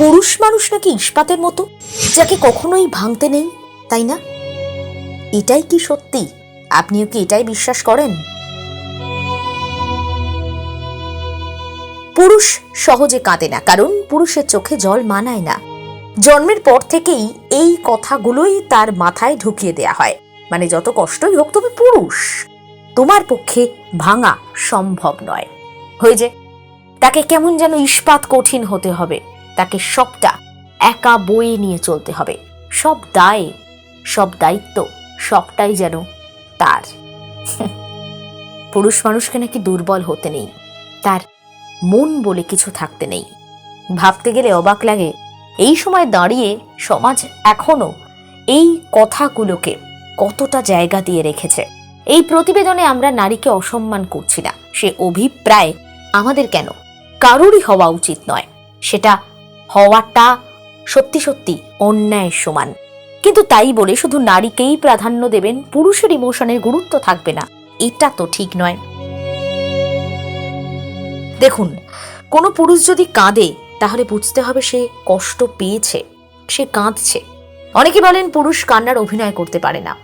পুরুষ মানুষ নাকি ইস্পাতের মতো, যাকে কখনোই ভাঙতে নেই, তাই না? এটাই কি সত্যি? আপনিও কি এটাই বিশ্বাস করেন? পুরুষ সহজে কাঁদে না, কারণ পুরুষের চোখে জল মানায় না। জন্মের পর থেকেই এই কথাগুলোই তার মাথায় ঢুকিয়ে দেয়া হয়। মানে যত কষ্টই হোক তুমি পুরুষ তোমার পক্ষে ভাঙা সম্ভব নয়। হয়ে যে, তাকে কেমন যেন ইস্পাত কঠিন হতে হবে। তাকে সবটা একা বয়ে নিয়ে চলতে হবে। সব দায়, সব দায়িত্ব, সবটাই যেন তার। পুরুষ মানুষকে নাকি দুর্বল হতে নেই, তার মন বলে কিছু থাকতে নেই। ভাবতে গেলে অবাক লাগে, এই সময় দাঁড়িয়ে সমাজ এখনও এই কথাগুলোকে কতটা জায়গা দিয়ে রেখেছে। এই প্রতিবেদনে আমরা নারীকে অসম্মান করছি না, সে অভিপ্রায় আমাদের কেন? কারোরই হওয়া উচিত নয়। সেটা হওয়াটা সত্যি সত্যি অন্যায়ের সমান। কিন্তু তাই বলে শুধু নারীকেই প্রাধান্য দেবেন, পুরুষের ইমোশনের গুরুত্ব থাকবে না। এটা তো ঠিক নয়। দেখুন, কোনো পুরুষ যদি কাঁদে, তাহলে বুঝতে হবে সে কষ্ট পেয়েছে, সে কাঁদছে। অনেকে বলেন পুরুষ কান্নার অভিনয় করতে পারে না।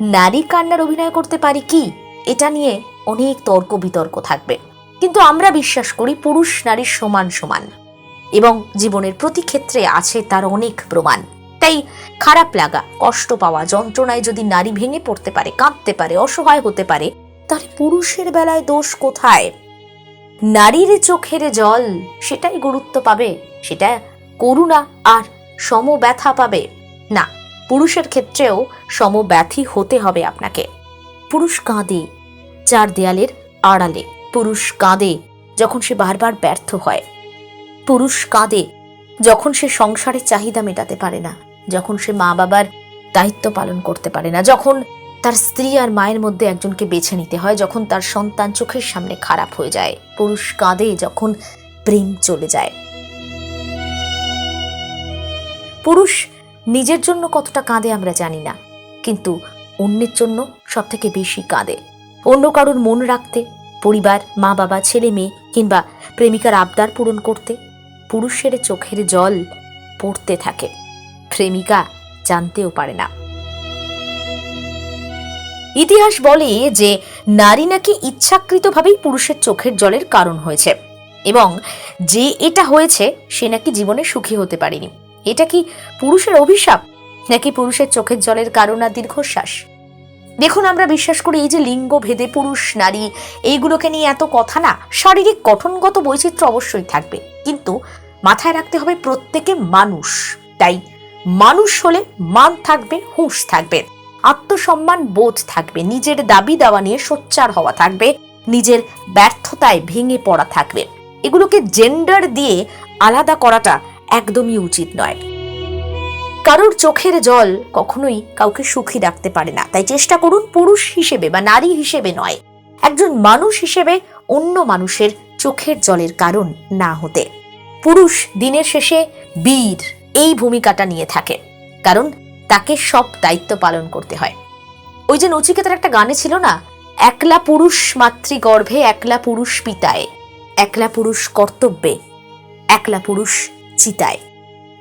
নারী কান্নার অভিনয় করতে পারি কি? এটা নিয়ে অনেক তর্ক বিতর্ক থাকবে। কিন্তু আমরা বিশ্বাস করি পুরুষ নারীর সমান সমান। এবং জীবনের প্রতি ক্ষেত্রে আছে তার অনেক প্রমাণ। তাই খারাপ লাগা, কষ্ট পাওয়া, যন্ত্রণায় যদি নারী ভেঙে পড়তে পারে, কাঁদতে পারে, অসহায় হতে পারে, তাহলে পুরুষের বেলায় দোষ কোথায়? নারীর চোখের জল, সেটাই গুরুত্ব পাবে, সেটা করুণা আর সমব্যথা পাবে। না, পুরুষের ক্ষেত্রেও সমব্যথী হতে হবে আপনাকে। পুরুষ কাঁদে, চার দেয়ালের আড়ালে। পুরুষ কাঁদে যখন সে বারবার ব্যর্থ হয়। পুরুষ কাঁদে যখন সে সংসারের চাহিদা মেটাতে পারে না, যখন সে মা বাবার দায়িত্ব পালন করতে পারে না, যখন তার স্ত্রী আর মায়ের মধ্যে একজনকে বেছে নিতে হয়, যখন তার সন্তান চোখের সামনে খারাপ হয়ে যায়, পুরুষ কাঁদে যখন প্রেম চলে যায়। পুরুষ নিজের জন্য কতটা কাঁদে আমরা জানি না, কিন্তু অন্যের জন্য সব থেকে বেশি কাঁদে। অন্য কারোর মন রাখতে, পরিবার মা বাবা ছেলে মেয়ে কিংবা প্রেমিকার আবদার পূরণ করতে পুরুষের চোখের জল পড়তে থাকে। প্রেমিকা জানতেও পারে না। ইতিহাস বলে যে, নারী নাকি ইচ্ছাকৃতভাবেই পুরুষের চোখের জলের কারণ হয়েছে এবং যে এটা হয়েছে, সে নাকি জীবনে সুখী হতে পারেনি। এটা কি পুরুষের অভিশাপ? নাকি পুরুষের চোখের জলের কারণ আর দীর্ঘশ্বাস? দেখুন, আমরা বিশ্বাস করি এই যে লিঙ্গ ভেদে পুরুষ, নারী, এইগুলোকে নিয়ে এত কথা না, শারীরিক গঠনগত বৈচিত্র্য অবশ্যই থাকবে। কিন্তু মাথায় রাখতে হবে প্রত্যেকে মানুষ। তাই মানুষ হলে মান থাকবে, হুঁশ থাকবে। আত্মসম্মান বোধ থাকবে। নিজের দাবি দাওয়া নিয়ে সোচ্চার হওয়া থাকবে। নিজের ব্যর্থতায় ভেঙে পড়া থাকবে। এগুলোকে জেন্ডার দিয়ে আলাদা করাটা একদমই উচিত নয়। কারোর চোখের জল কখনোই কাউকে সুখী রাখতে পারে না। তাই চেষ্টা করুন পুরুষ হিসেবে বা নারী হিসেবে নয়, একজন মানুষ হিসেবে অন্য মানুষের চোখের জলের কারণ না হতে। পুরুষ দিনের শেষে বীর এই ভূমিকাটা নিয়ে থাকে, কারণ তাকে সব দায়িত্ব পালন করতে হয়। ওই যে নচিকেতার একটা গানে ছিল না, একলা পুরুষ মাতৃগর্ভে, একলা পুরুষ পিতায়, একলা পুরুষ কর্তব্যে, একলা পুরুষ চিতায়।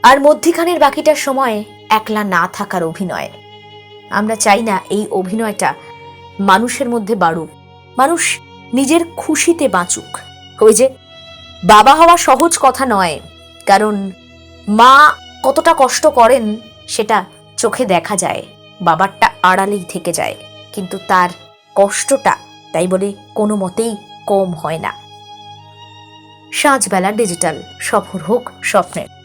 আর মধ্যিখানের বাকিটার সময় একলা না থাকার অভিনয়। আমরা চাই না এই অভিনয়টা মানুষের মধ্যে বাড়ুক, মানুষ নিজের খুশিতে বাঁচুক। ওই যে, বাবা হওয়া সহজ কথা নয়, কারণ মা কতটা কষ্ট করেন সেটা চোখে দেখা যায়, বাবারটা আড়ালেই থেকে যায়, কিন্তু তার কষ্টটা তাই বলে কোনো মতেই কম হয় না। সাঁঝবেলা ডিজিটাল সফর হোক স্বপ্নের।